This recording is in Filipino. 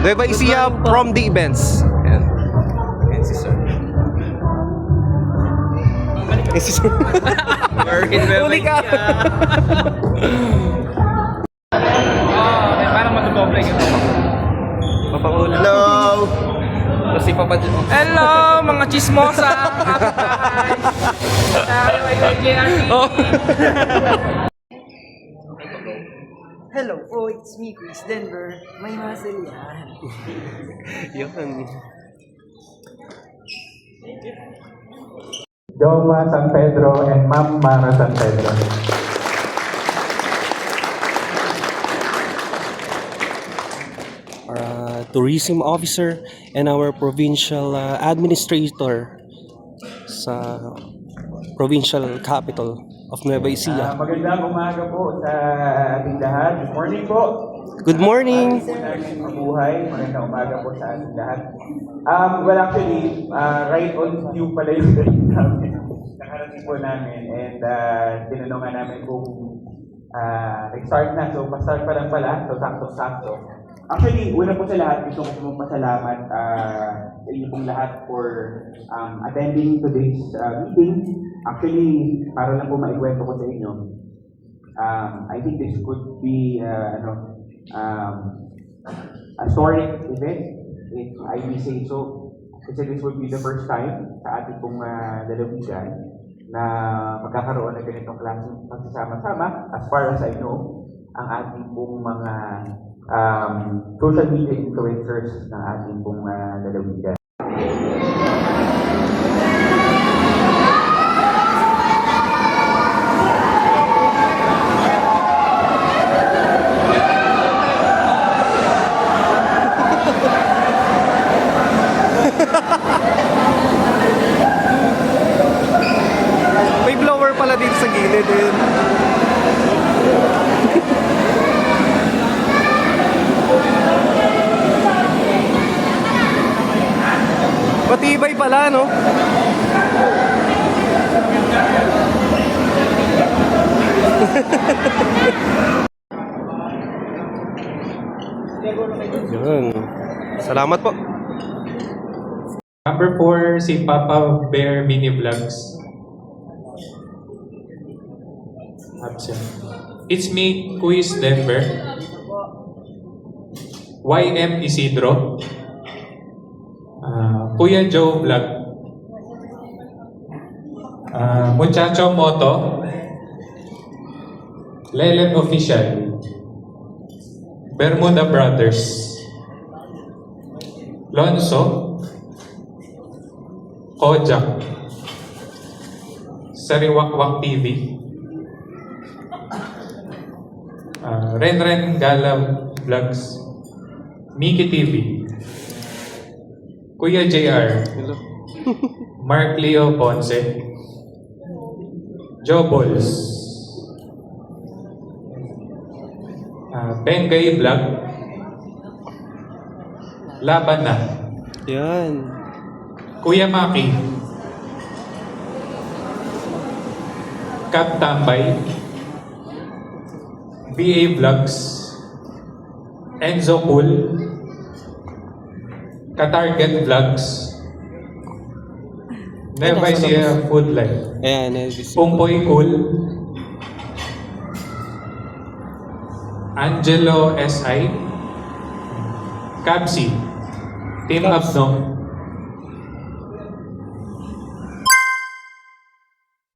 Nueva Ecija from the events. Yan. Yan si Sir. Yan si Sir. Huli ka. Parang Kasi Papa Hello, mga chismosa! Kapitbahay! JRT! Oh. Hello po, it's me, Chris Denver. May muscle yan. Yun. Joma San Pedro and Ma'am Mara San Pedro. our uh, tourism officer and our provincial uh, administrator sa provincial capital of Nueva Ah, Ecija. magandang umaga po sa ating lahat. Good morning po. Good morning! Namin mabuhay. Magandang umaga po sa ating lahat. Um, well, actually, uh, right on cue pala yung date namin. Nakarating po namin and uh, tinanongan namin kung uh, nag-start na. So, pa-start pa lang pala. So, sakto-sakto. Actually, una po sa lahat, gusto ko pong pasalamat uh, sa inyo pong lahat for um, attending today's uh, meeting. Actually, para lang po maikwento ko sa inyo, um, I think this could be uh, ano, um, a historic event, if I may say so. Kasi this would be the first time sa ating pong uh, lalawigan na magkakaroon ng ganitong klaseng pagsasama-sama. As far as I know, ang ating pong mga um, social media influencers ng ating pong uh, lalawigan. May blower pala dito sa gilid. Yun. Matibay pala, no? Yun. Salamat po. Number 4, si Papa Bear Mini Vlogs. Absent. It's me, Quiz Denver. YM Isidro. Ah, Kuya Joe Vlog. Ah, Muchacho Moto. Lelen Official. Bermuda Brothers. Lonzo. Kojak. Sariwakwak TV. Uh, Renren Gala Vlogs. Miki TV. Kuya JR. Mark Leo Ponce. Joe Balls. Uh, Bengay Vlog. Laban na. Yan. Kuya Maki. Cap Tambay. BA Vlogs. Enzo Cool. Katarget Vlogs. Never Ecija Food Life. Ayan, this- Pumpoy Cool. Angelo SI. Capsi. Team Abno.